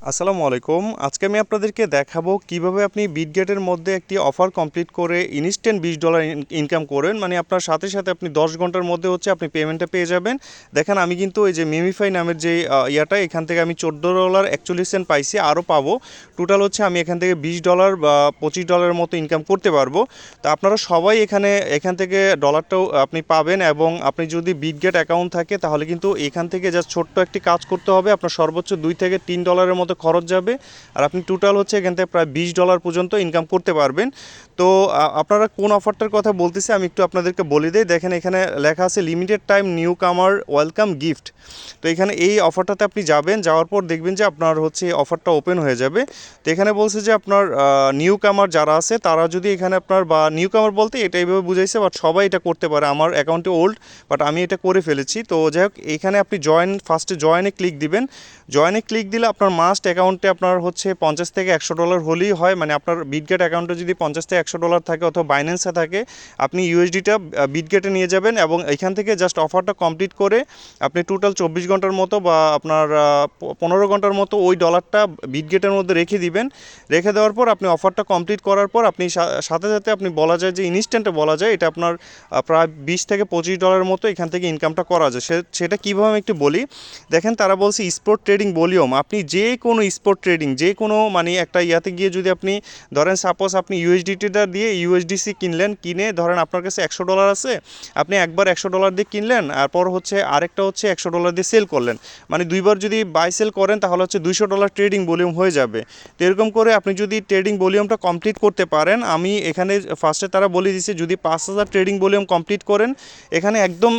আসসালামু আলাইকুম। আজকে আমি আপনাদেরকে দেখাবো কীভাবে আপনি বিটগেটের মধ্যে একটি অফার কমপ্লিট করে ইনস্ট্যান্ট বিশ ডলার ইনকাম করেন। মানে আপনার সাথে সাথে আপনি দশ ঘণ্টার মধ্যে হচ্ছে আপনি পেমেন্টটা পেয়ে যাবেন। দেখেন, আমি কিন্তু এই যে মিমিফাই নামের যে ইয়াটা, এখান থেকে আমি চোদ্দ ডলার একচল্লিশ সেন্ট পাইছি, আরও পাবো। টোটাল হচ্ছে আমি এখান থেকে বিশ ডলার বা পঁচিশ ডলারের মতো ইনকাম করতে পারব। তো আপনারা সবাই এখানে, এখান থেকে ডলারটাও আপনি পাবেন এবং আপনি যদি বিটগেট অ্যাকাউন্ট থাকে, তাহলে কিন্তু এখান থেকে জাস্ট ছোট্ট একটি কাজ করতে হবে। আপনার সর্বোচ্চ দুই থেকে তিন ডলারের খরচ যাবে। আর আপনি টোটাল হচ্ছে এখান থেকে প্রায় বিশ ডলার পর্যন্ত ইনকাম করতে পারবেন। তো আপনারা কোন অফারটার কথা বলতেছে আমি একটু আপনাদেরকে বলে দিই। দেখেন এখানে লেখা আছে limited time new comer welcome gift তো এখানে এই অফারটাতে আপনি যাবেন, যাওয়ার পর দেখবেন যে আপনার হচ্ছে অফারটা ওপেন হয়ে যাবে। তো এখানে বলছে যে আপনার নিউ কামার যারা আছে তারা যদি এখানে আপনার, বা নিউ কামার বলতে এটা এইভাবে বুঝাইছে বাট সবাই এটা করতে পারে। আমার অ্যাকাউন্টে ওল্ড বাট আমি এটা করে ফেলেছি। তো যাই হোক, এখানে আপনি জয়েন ফার্স্টে জয়েনে ক্লিক দিবেন। জয়েনে ক্লিক দিলে আপনার মাস্ট অ্যাকাউন্টে আপনার হচ্ছে পঞ্চাশ থেকে একশো ডলার হলেই হয়। মানে আপনার বিটগেট অ্যাকাউন্টে যদি পঞ্চাশ থেকে একশো ডলার থাকে অথবা বাইন্যান্সে থাকে, আপনি ইউএসডিটা বিটগেটে নিয়ে যাবেন এবং এখান থেকে জাস্ট অফারটা কমপ্লিট করে আপনি টোটাল চব্বিশ ঘণ্টার মতো বা আপনার পনেরো ঘণ্টার মতো ওই ডলারটা বিটগেটের মধ্যে রেখে দিবেন। রেখে দেওয়ার পর আপনি অফারটা কমপ্লিট করার পর আপনি সাথে সাথে আপনি বলা যায় যে ইনস্ট্যান্টে বলা যায়, এটা আপনার প্রায় বিশ থেকে পঁচিশ ডলারের মতো এখান থেকে ইনকামটা করা যায়। সেটা কীভাবে আমি একটু বলি? দেখেন তারা বলছে স্পোর্ট ট্রেডিং ভলিউম আপনি যে কোনো স্পোর্ট ট্রেডিং যে কোনো মানে একটা ইয়াতে গিয়ে যদি আপনি ধরেন সাপোজ আপনি ইউএসডিটিটা দিয়ে ইউএসডিসি কিনলেন, কিনে ধরেন আপনার কাছে একশো ডলার আছে, আপনি একবার একশো ডলার দিয়ে কিনলেন, আর পর হচ্ছে আরেকটা হচ্ছে একশো ডলার দিয়ে সেল করলেন। মানে দুইবার যদি বাই সেল করেন, তাহলে হচ্ছে দুইশো ডলার ট্রেডিং ভলিউম হয়ে যাবে। তো এরকম করে আপনি যদি ট্রেডিং ভলিউমটা কমপ্লিট করতে পারেন, আমি এখানে ফার্স্টে তারা বলে দিচ্ছে যদি পাঁচ হাজার ট্রেডিং ভলিউম কমপ্লিট করেন, এখানে একদম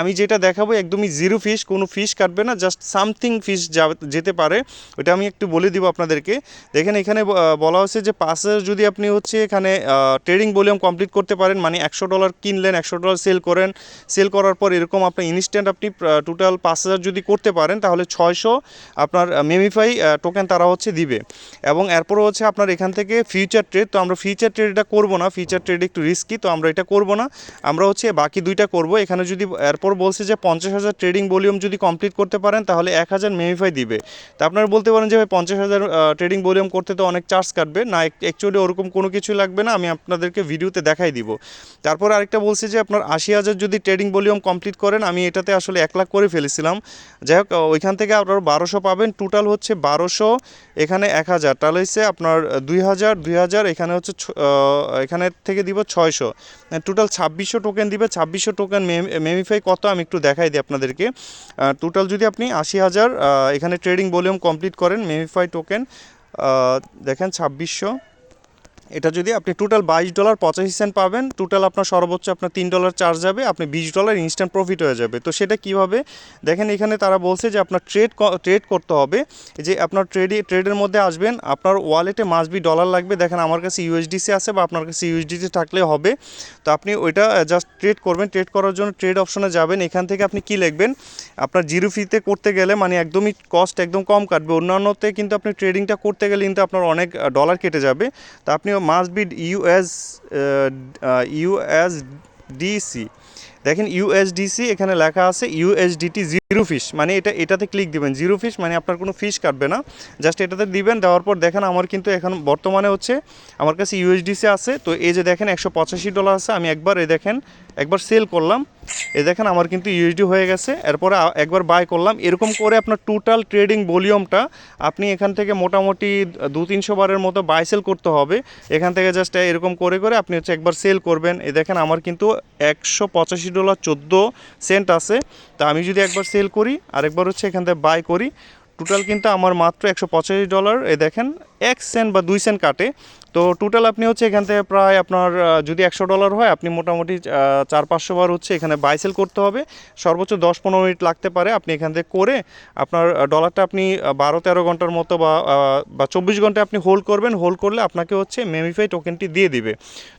আমি যেটা দেখাবো, একদমই জিরো ফিস কোনো ফিস কাটবে না জাস্ট সামথিং ফিস যেতে পারে ওটা আমি একটু বলে দিব আপনাদেরকে। দেখেন এখানে বলা হচ্ছে যে হাজার যদি আপনি হচ্ছে এখানে ট্রেডিং ভলিউম কমপ্লিট করতে পারেন মানে একশো ডলার কিনলেন, একশো ডলার সেল করেন সেল করার পর এরকম আপনি ইনস্ট্যান্ট আপনি টোটাল পাঁচ হাজার যদি করতে পারেন, তাহলে ছয়শো আপনার মেমিফাই টোকেন তারা হচ্ছে দিবে। এবং এরপর হচ্ছে আপনার এখান থেকে ফিউচার ট্রেড তো আমরা ফিউচার ট্রেড এটা করব না ফিউচার ট্রেড একটু রিস্কি তো আমরা এটা করব না। আমরা হচ্ছে বাকি দুইটা করব। এখানে যদি, এরপর বলছে যে পঞ্চাশ হাজার ট্রেডিং ভলিউম যদি কমপ্লিট করতে পারেন, তাহলে এক হাজার মেমিফাই দিবে। তা আপনারা বলতে পারেন যে ভাই পঞ্চাশ হাজার ট্রেডিং ভলিউম করতে তো অনেক চার্জ কাটবে। না অ্যাকচুয়ালি ওরকম কোনো কিছু লাগবে না, আমি আপনাদেরকে ভিডিওতে দেখাই দিব। তারপর আরেকটা বলছে যে আপনার আশি হাজার যদি ট্রেডিং ভলিউম কমপ্লিট করেন, আমি এটাতে আসলে এক লাখ করে ফেলেছিলাম। যাই হোক ওইখান থেকে আপনার বারোশো পাবেন টোটাল হচ্ছে বারোশো, এখানে এক হাজার। তাহলে হচ্ছে আপনার দুই হাজার দুই হাজার, এখানে হচ্ছে এখানে থেকে দিব ছয়শো। টোটাল ছাব্বিশশো টোকেন দিবে, ছাব্বিশশো টোকেন মেমিফাই কত, আমি একটু দেখাই দিই আপনাদেরকে। টোটাল যদি আপনি আশি হাজার এখানে ট্রেডিং ভলিউম কমপ্লিট করেন মেমিফাই টোকেন দেখেন ছাব্বিশশো। এটা যদি আপনি টোটাল বাইশ ডলার পঁচাশি সেন্ট পাবেন টোটাল আপনার সর্বোচ্চ আপনার তিন ডলার চার্জ যাবে, আপনি বিশ ডলার ইনস্ট্যান্ট প্রফিট হয়ে যাবে। তো সেটা কীভাবে? দেখেন এখানে তারা বলছে যে আপনার ট্রেড ট্রেড করতে হবে। যে আপনার ট্রেডে ট্রেডের মধ্যে আসবেন, আপনার ওয়ালেটে মাস বি ডলার লাগবে। দেখেন আমার কাছে ইউএসডিসি আছে বা আপনার কাছে ইউএসডিসি থাকলে হবে। তো আপনি ওইটা জাস্ট ট্রেড করবেন। ট্রেড করার জন্য ট্রেড অপশনে যাবেন। এখান থেকে আপনি কি লিখবেন? আপনার জিরো ফিতে করতে গেলে মানে একদমই কস্ট একদম কম কাটবে। অন্যান্যতে কিন্তু আপনি ট্রেডিংটা করতে গেলে কিন্তু আপনার অনেক ডলার কেটে যাবে। তো আপনি must be US, uh, uh, USDC দেখেন ইউএসডিসি এখানে লেখা আছে ইউএসডিটি জিরো ফিস মানে এটা, এটাতে ক্লিক দিবেন। জিরো ফিস মানে আপনার কোনো ফিস কাটবে না। জাস্ট এটাতে দিবেন, দেওয়ার পর দেখেন আমার কিন্তু এখন বর্তমানে হচ্ছে আমার কাছে ইউএসডিসি আছে। তো এই যে দেখেন একশো পঁচাশি ডলার আছে। আমি একবার এই দেখেন, একবার সেল করলাম। এ দেখেন আমার কিন্তু ইউএসডি হয়ে গেছে। এরপরে একবার বাই করলাম। এরকম করে আপনার টোটাল ট্রেডিং ভলিউমটা আপনি এখান থেকে মোটামুটি দু তিনশো বারের মতো বাই সেল করতে হবে। এখান থেকে জাস্ট এরকম করে করে আপনি হচ্ছে একবার সেল করবেন। এ দেখেন আমার কিন্তু একশো পঁচাশি ডলার চোদ্দ সেন্ট আছে। তা আমি যদি একবার সেল করি, আরেকবার হচ্ছে এখান থেকে বাই করি টোটাল কিন্তু আমার মাত্র একশো পঁচাশি ডলার। এ দেখেন এক সেন্ট বা দুই সেন্ট কাটে। তো টোটাল আপনি হচ্ছে এখান থেকে প্রায় আপনার যদি একশো ডলার হয়, আপনি মোটামুটি চার পাঁচশো বার হচ্ছে এখানে বাইসেল করতে হবে। সর্বোচ্চ দশ পনেরো মিনিট লাগতে পারে। আপনি এখান থেকে করে আপনার ডলারটা আপনি বারো তেরো ঘণ্টার মতো বা বা চব্বিশ ঘন্টায় আপনি হোল্ড করবেন। হোল্ড করলে আপনাকে হচ্ছে মেমিফাই টোকেনটি দিয়ে দিবে।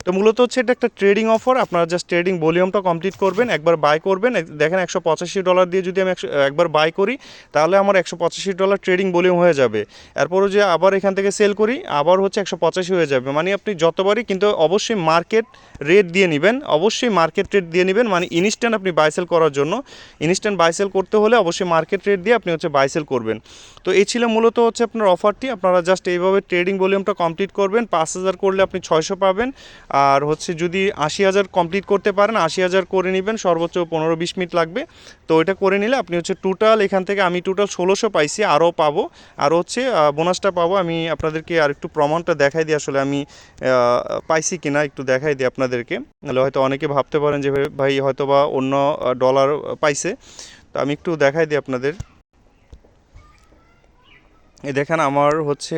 তো মূলত হচ্ছে এটা একটা ট্রেডিং অফার আপনারা জাস্ট ট্রেডিং ভলিউমটা কমপ্লিট করবেন, একবার বাই করবেন। দেখেন একশো পঁচাশি ডলার দিয়ে যদি আমি একশো, একবার বাই করি, তাহলে আমার একশো পঁচাশি ডলার ট্রেডিং ভলিউম হয়ে যাবে। এরপরও যে আবার এখান থেকে থেকে সেল করি, আবার হচ্ছে একশো পঁচাশি হয়ে যাবে। মানে আপনি যতবারই কিন্তু অবশ্যই মার্কেট রেট দিয়ে নেবেন, অবশ্যই মার্কেট রেট দিয়ে নেবেন মানে ইনস্ট্যান্ট আপনি বাইসেল করার জন্য। ইনস্ট্যান্ট বাইসেল করতে হলে অবশ্যই মার্কেট রেট দিয়ে আপনি হচ্ছে বাইসেল করবেন। তো এই ছিল মূলত হচ্ছে আপনার অফারটি আপনারা জাস্ট এইভাবে ট্রেডিং ভলিউমটা কমপ্লিট করবেন। পাঁচ হাজার করলে আপনি ছয়শো পাবেন। আর হচ্ছে যদি আশি হাজার কমপ্লিট করতে পারেন, আশি হাজার করে নেবেন, সর্বোচ্চ পনেরো বিশ মিনিট লাগবে। তো এটা করে নিলে আপনি হচ্ছে টোটাল এখান থেকে আমি টোটাল ষোলোশো পাইছি, আরও পাবো। আর হচ্ছে বোনাসটা পাবো আমি আপনাদেরকে আর একটু প্রমাণটা দেখাই দিই আসলে আমি পাইছি কিনা একটু দেখাই দিই আপনাদেরকে। নাহলে হয়তো অনেকে ভাবতে পারেন যে ভাই হয়তো বা অন্য ডলার পাইছে। তো আমি একটু দেখাই দিই আপনাদের। এই দেখেন আমার হচ্ছে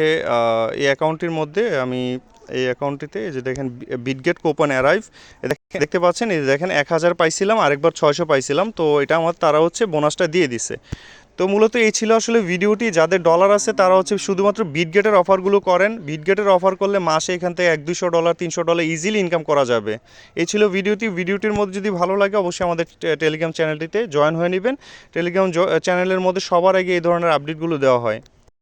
এই অ্যাকাউন্টটির মধ্যে আমি এই অ্যাকাউন্টটিতে যে দেখেন বিটগেট কোপন অ্যারাইভ দেখতে পাচ্ছেন? এই দেখেন এক হাজার পাইছিলাম, আরেকবার ছয়শো পাইছিলাম। তো এটা আমার, তারা হচ্ছে বোনাসটা দিয়ে দিছে। তো মূলত এই ছিল আসলে ভিডিওটি। যাদের ডলার আছে, তারা হচ্ছে শুধুমাত্র বিটগেটের অফারগুলো করেন। বিটগেটের অফার করলে মাসে এখান থেকে এক দুশো ডলার তিনশো ডলার ইজিলি ইনকাম করা যাবে। এই ছিল ভিডিওটি। ভিডিওটির মধ্যে যদি ভালো লাগে, অবশ্যই আমাদের টেলিগ্রাম চ্যানেলটিতে জয়েন হয়ে নেবেন। টেলিগ্রাম চ্যানেলের মধ্যে সবার আগে এই ধরনের আপডেটগুলো দেওয়া হয়।